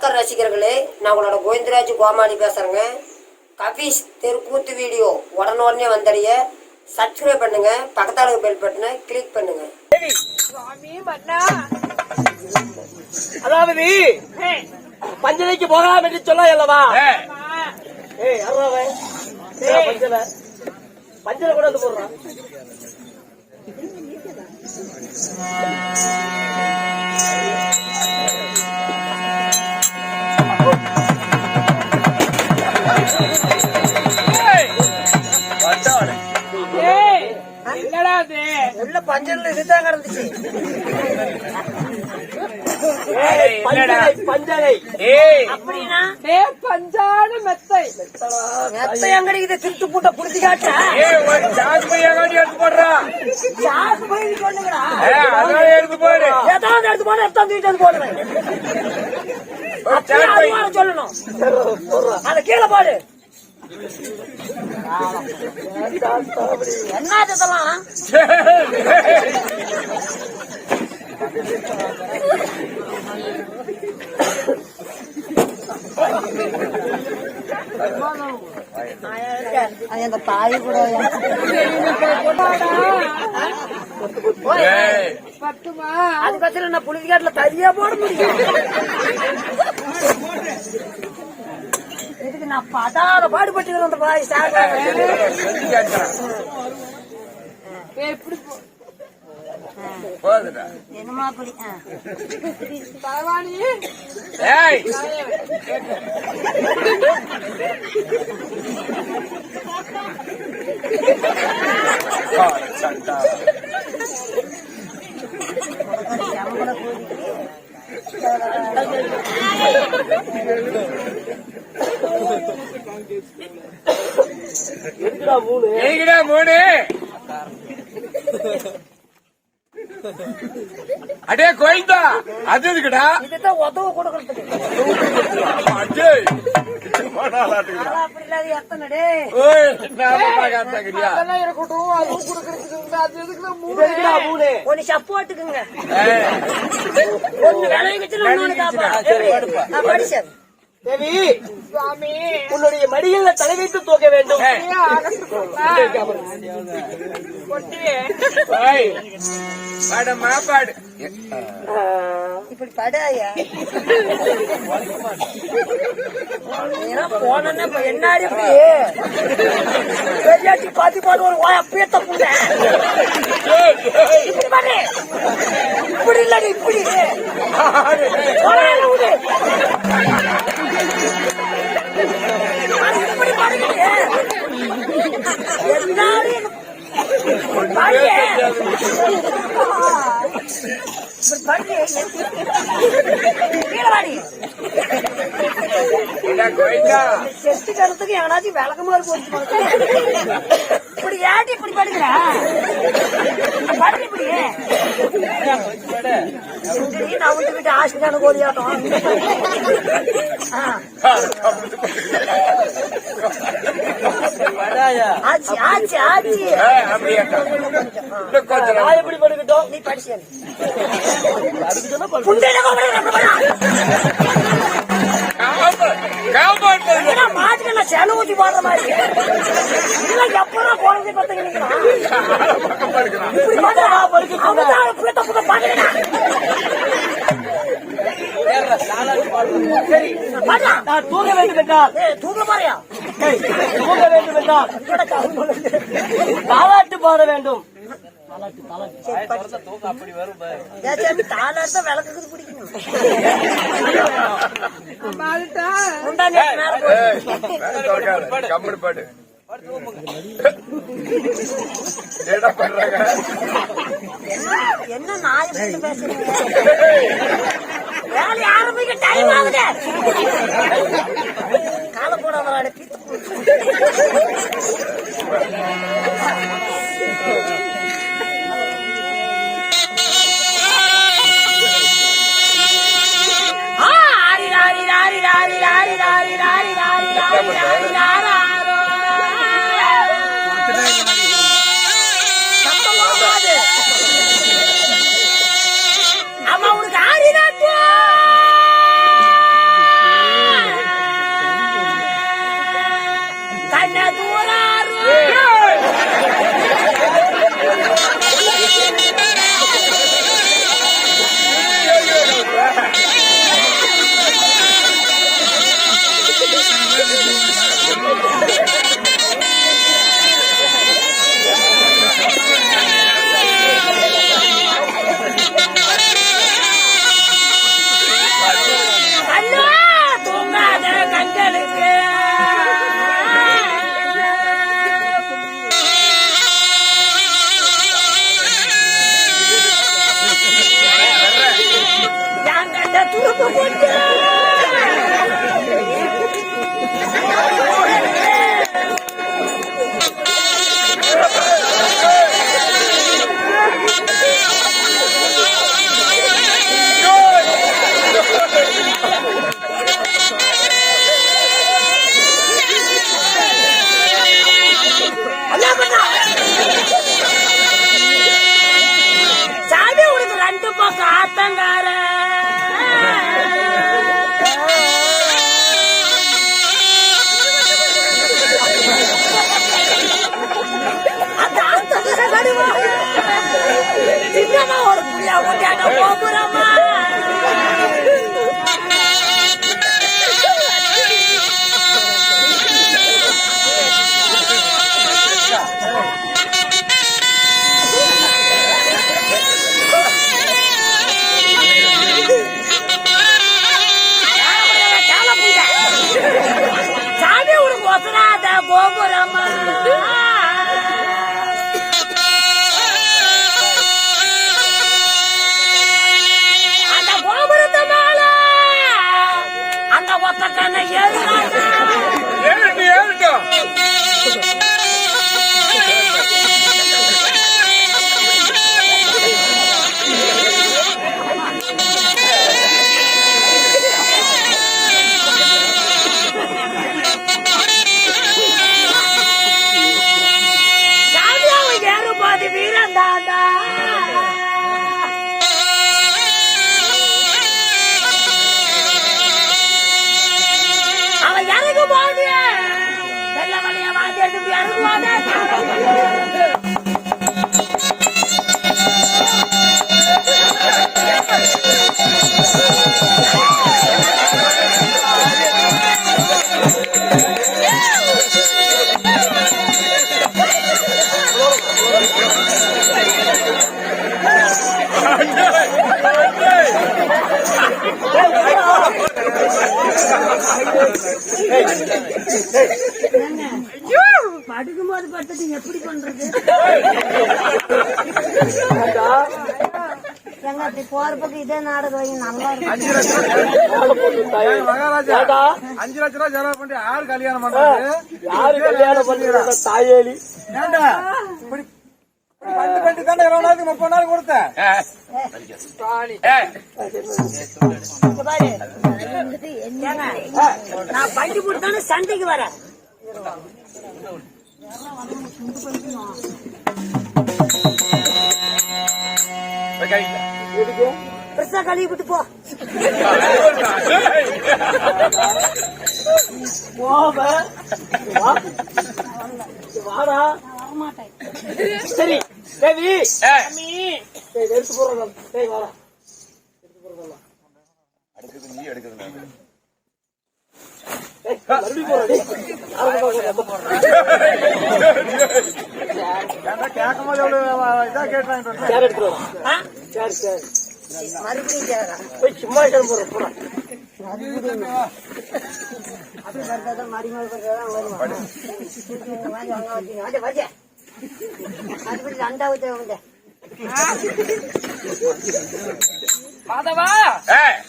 ரசிகர்களே நான் உங்களோட கோவிந்தராஜ் கோமாளி பேசுறேங்க. கபீஸ் தெருக்கூத்து வீடியோ உடனே வந்தடைய சப்ஸ்கிரைப் பண்ணுங்க பக்கத்தாளு பெல் பட்டனை கிளிக் பண்ணுங்க. அதாவது பஞ்சனைக்கு போகலாம் என்று சொல்ல அல்லவா? பஞ்சல கூட வந்து போடுறான் என்னடா உள்ள பஞ்சர்ல இதுதான் பஞ்சரை அப்படின்னா? மெத்தை. மெத்தை எங்கடி இதை திருட்டு பூட்ட புடிச்சு காட்டா போடு. ஏதாவது எடுத்து போடு எடுத்து தூக்கிட்டு போடுறேன். சொல்லணும். அதை கீழே பாடு. என்ன இதெல்லாம் அந்த பாய் கூட பத்துமா அதுக்கப்புறம் நான் புளிக்காட்டுல தனியா போட முடியும். நான் பதால பாடுபட்டுக்கிறேன் அந்த பாய் சாப்பிட்றேன் எப்படி என்னமா அப்படி? பரவாயில்லையே. எதுக்குடா மூணு? அடே கோயில்தா. அது எதுக்குடா? இதுதான் உதவு கொடுக்கறதுக்கு அடே சப்போட்டுக்குங்க தேவி சுவாமி உன்னுடைய மடியில் தலை வைத்து தூக்க வேண்டும். பாட மாப்பாடு இப்படி படாயா போனே என்னாடி பாத்தி பாடு ஒரு வாய பேத்த கூட இப்படி இல்லடி இப்படி. செத்து கருத்துக்கு எவனாச்சும் விளக்கமா இருக்கும் இப்படி ஏட்டி இப்படி படுக்கிற? படுற இப்படி. நான் விட்டு விட்டு ஆஸ்திரியான கோலியாட்டம் ஆச்சு ஆச்சு ஆச்சு. நான் எப்படி படுக்கட்டும்? நீ படிச்சு சென ஊத்தி பாடுற மாதிரி இதெல்லாம் எப்பதான் குழந்தை பத்துக்கிறீங்களா நான் தூங்க வேண்டும் என்றால் தூங்க மாதிரியா தூங்க வேண்டும் என்றால் தாலாட்டு பாட வேண்டும். என்ன பண்றாங்க நாய் பேசுறீங்க? வேலை ஆரம்பிக்க டைம் ஆகுது. கால போட. Olha do horário! É. 我光 இதே நாடகம் நல்லா மகாராஜா? அஞ்சு லட்ச ரூபாய் செலவு பண்ணி ஆள் கல்யாணம் பண்றாரு யாரு கல்யாணம் பண்ணிருக்க தாயேலி. ஏண்டா? இப்படி இப்படி பண்டு பண்டு தானே இருபது நாளைக்கு முப்பது நாள் கொடுத்த? ஏய், இங்க பாரு. வந்துட்டு என்ன நான் பண்டி போட்டு சண்டைக்கு வரேன் கையில. பெருசா கழுவி விட்டு போ. வாடா. சரி தேவி. எடுத்து போடுறோம் டேய் வாடா. அடுத்தது நீ எடுக்குது நான். கேட்கும் போது எவ்வளவு இதா கேட்டாங்க சேர் சேர் சேர் மறுபடியும் போய் சும்மா போடுற வாங்க வாங்க